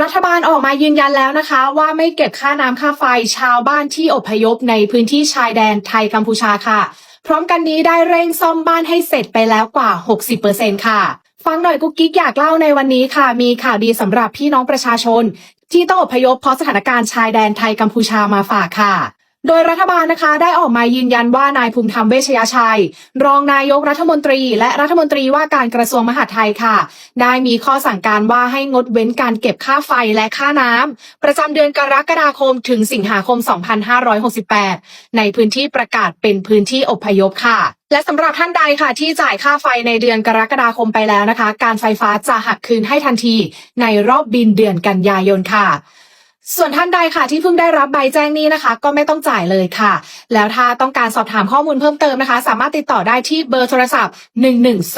รัฐบาลออกมายืนยันแล้วนะคะ ว่าไม่เก็บค่าน้ำค่าไฟชาวบ้านที่อพยพในพื้นที่ชายแดนไทยกัมพูชาค่ะ พร้อมกันนี้ได้เร่งซ่อมบ้านให้เสร็จไปแล้วกว่า 60%ค่ะ ฟังหน่อยกุ๊กกิ๊กอยากเล่าในวันนี้ค่ะ มีข่าวดีสำหรับพี่น้องประชาชน ที่ต้องอพยพเพราะสถานการณ์ชายแดนไทยกัมพูชามาฝากค่ะ โดยรัฐบาลนะคะได้ออกมายืนยันว่านายภูมิธรรมเวชยชัย รองนายกรัฐมนตรี และรัฐมนตรีว่าการกระทรวงมหาดไทยค่ะ ได้มีข้อสั่งการว่าให้งดเว้นการเก็บค่าไฟและค่าน้ำประจำเดือนกรกฎาคมถึงสิงหาคม 2568 ในพื้นที่ประกาศเป็นพื้นที่อพยพค่ะและสำหรับท่านใดค่ะที่จ่ายค่าไฟในเดือนกรกฎาคมไปแล้วนะคะ การไฟฟ้าจะหักคืนให้ทันทีในรอบบินเดือนกันยายนค่ะ ส่วนท่านใดค่ะที่เพิ่งได้รับใบแจ้งนี้นะคะ ก็ไม่ต้องจ่ายเลยค่ะ แล้วถ้าต้องการสอบถามข้อมูลเพิ่มเติมนะคะ สามารถติดต่อได้ที่เบอร์โทรศัพท์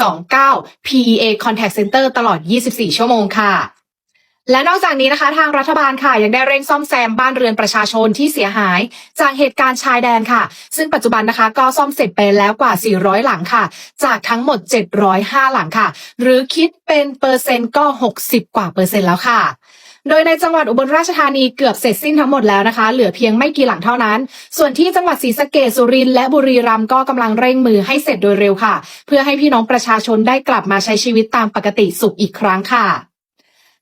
1129 PEA Contact Center ตลอด 24 ชั่วโมงค่ะและนอกจากนี้นะคะ ทางรัฐบาลค่ะยังได้เร่งซ่อมแซมบ้านเรือนประชาชนที่เสียหาย จากเหตุการณ์ชายแดนค่ะ ซึ่งปัจจุบันนะคะ ก็ซ่อมเสร็จไปแล้วกว่า 400 หลังค่ะ จากทั้งหมด 705 หลังค่ะ หรือคิดเป็นเปอร์เซ็นต์ก็ 60 กว่าเปอร์เซ็นต์แล้วค่ะ โดยในจังหวัดอุบลราชธานีเกือบเสร็จสิ้นทั้งหมดแล้วนะคะ เหลือเพียงไม่กี่หลังเท่านั้น ส่วนที่จังหวัดศรีสะเกษสุรินทร์และบุรีรัมย์ก็กำลังเร่งมือให้เสร็จโดยเร็วค่ะ เพื่อให้พี่น้องประชาชนได้กลับมาใช้ชีวิตตามปกติสุขอีกครั้งค่ะ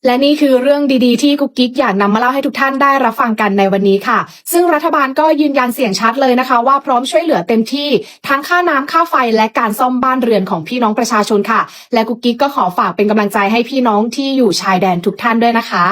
และนี่คือเรื่องดีๆ ที่กุ๊กกิ๊กอยากนำมาเล่าให้ทุกท่านได้รับฟังกันในวันนี้ค่ะ ซึ่งรัฐบาลก็ยืนยันเสียงชัดเลยนะคะ ว่าพร้อมช่วยเหลือเต็มที่ทั้งค่าน้ำค่าไฟและการซ่อมบ้านเรือนของพี่น้องประชาชนค่ะ และกุ๊กกิ๊กก็ขอฝากเป็นกำลังใจให้พี่น้องที่อยู่ชายแดนทุกท่านด้วยนะคะ